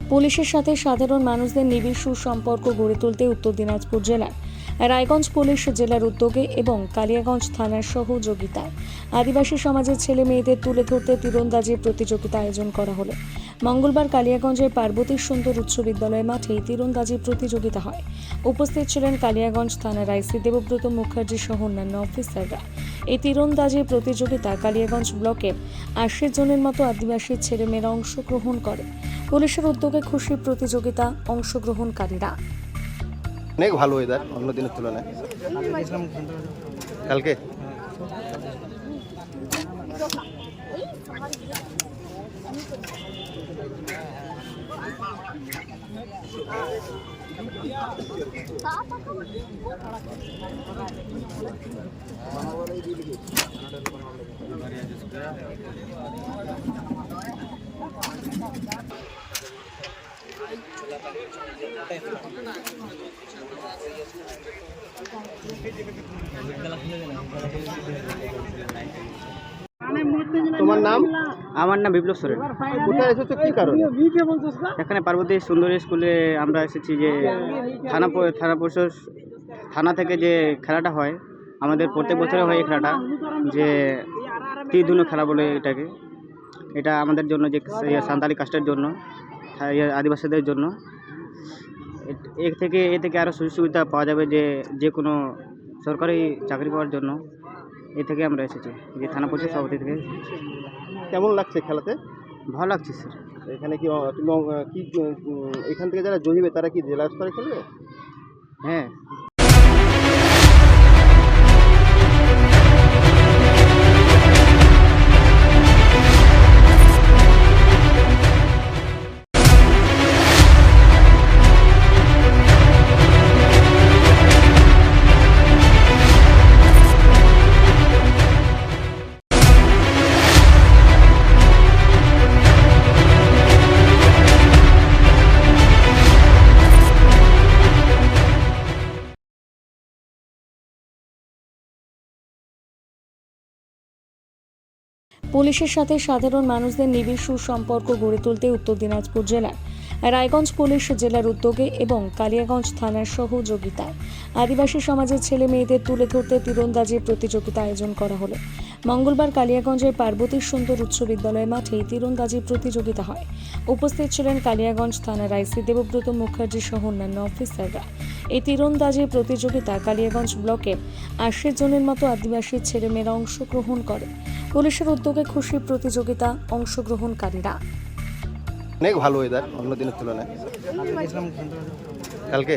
পুলিশের সাথে সাধারণ মানুষদের নিবিড় সুসম্পর্ক গড়ে তুলতে উত্তর দিনাজপুর জেলার রায়গঞ্জ পুলিশ জেলার উদ্যোগে এবং কালিয়াগঞ্জ থানার সহযোগিতায় আদিবাসী সমাজের ছেলে মেয়েদের তুলে ধরতে তীরন্দাজির প্রতিযোগিতা আয়োজন করা হলো। মঙ্গলবার কালিয়াগঞ্জের পার্বতী সুন্দর উচ্চ বিদ্যালয় মাঠে তীরন্দাজি প্রতিযোগিতা হয়। উপস্থিত ছিলেন কালিয়াগঞ্জ থানার আইসি দেবব্রত মুখার্জি সহ অন্যান্য অফিসাররা। এই তীরন্দাজি প্রতিযোগিতা কালিয়াগঞ্জ ব্লকের আশি জনের মতো আদিবাসী ছেলেমেয়েরা অংশগ্রহণ করে। পুলিশের উদ্যোগে খুশি প্রতিযোগিতা অংশগ্রহণকারীরা। অনেক ভালো ওয়েদার অন্য দিনের তুলনায়। কালকে? তোমার নাম? আমার নাম বিপ্লব সোরেন। কোথায় এসেছ? কি কারণে? এখানে পার্বতী সুন্দরী স্কুলে আমরা এসেছি যে থানা থানা পরিষদ থানা থেকে যে খেলাটা হয় আমাদের প্রত্যেক বছরে হয় এই খেলাটা যে তীর ধনু খেলা বলে এটাকে। এটা আমাদের জন্য যে ইয়ে সান্তালি কাস্টের জন্য ইয়ে আদিবাসীদের জন্য। এর থেকে এ থেকে আরও সুযোগ সুবিধা পাওয়া যাবে যে যে কোনো সরকারি চাকরি পাওয়ার জন্য এ থেকে আমরা এসেছি। যে থানা পরিষদ সভাপতি থেকে। কেমন লাগছে খেলাতে? ভালো লাগছে স্যার। এখানে কি তুমি কি এখান থেকে যারা জয়ী হবে তারা কি জেলা স্তরে খেলবে? হ্যাঁ। পুলিশের সাথে সাধারণ মানুষদের নিবিড় সুসম্পর্ক গড়ে তুলতে উত্তর দিনাজপুর জেলার রায়গঞ্জ পুলিশ জেলার উদ্যোগে এবং কালিয়াগঞ্জ থানার সহযোগিতায় আদিবাসী সমাজের ছেলে মেয়েদের তুলে ধরতে তীরন্দাজির প্রতিযোগিতা আয়োজন করা হলো। মঙ্গলবার কালিয়াগঞ্জের পার্বতী সুন্দর উচ্চ বিদ্যালয় মাঠে তীরন্দাজি প্রতিযোগিতা হয়। উপস্থিত ছিলেন কালিয়াগঞ্জ থানার আইসি দেবব্রত মুখার্জি সহ অন্যান্য অফিসাররা। এই তীরন্দাজি প্রতিযোগিতা কালিয়াগঞ্জ ব্লকে আশি জনের মতো আদিবাসী ছেলেমেয়েরা অংশগ্রহণ করে। পুলিশের উদ্যোগে খুশি প্রতিযোগিতা অংশগ্রহণকারীরা। অনেক ভালো ওয়েদার অন্য দিনের তুলনায়। কালকে?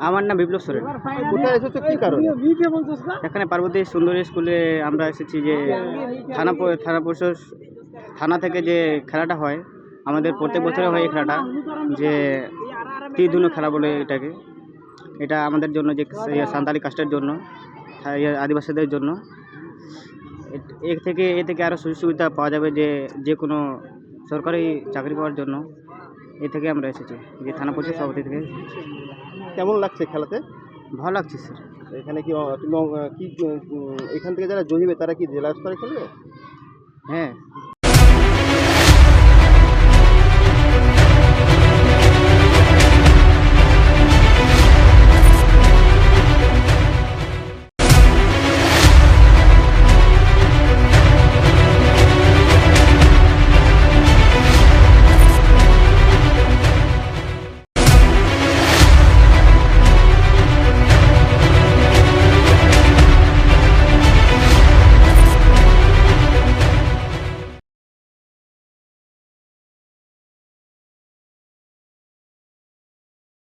আমার নাম বিপ্লব সোরেন। কোথায় এসেছ? কি কারণে? এখানে পার্বতী সুন্দরী স্কুলে আমরা এসেছি যে থানা থানা পরিষদ থানা থেকে যে খেলাটা হয় আমাদের প্রত্যেক বছরে হয় এই খেলাটা যে তীর ধনু খেলা বলে এটাকে। এটা আমাদের জন্য যে ইয়ে সান্তালি কাস্টের জন্য ইয়ে আদিবাসীদের জন্য। এ- এর থেকে এ থেকে আরও সুযোগ সুবিধা পাওয়া যাবে যে যে কোনো সরকারি চাকরি পাওয়ার জন্য। এ থেকে আমরা এসেছি যে থানা পরিষদ সভাপতি থেকে। কেমন লাগছে খেলাতে? ভালো লাগছে স্যার। এখানে কি কি এখান থেকে যারা জহিবে তারা কি জেলা স্তরে খেলবে? হ্যাঁ।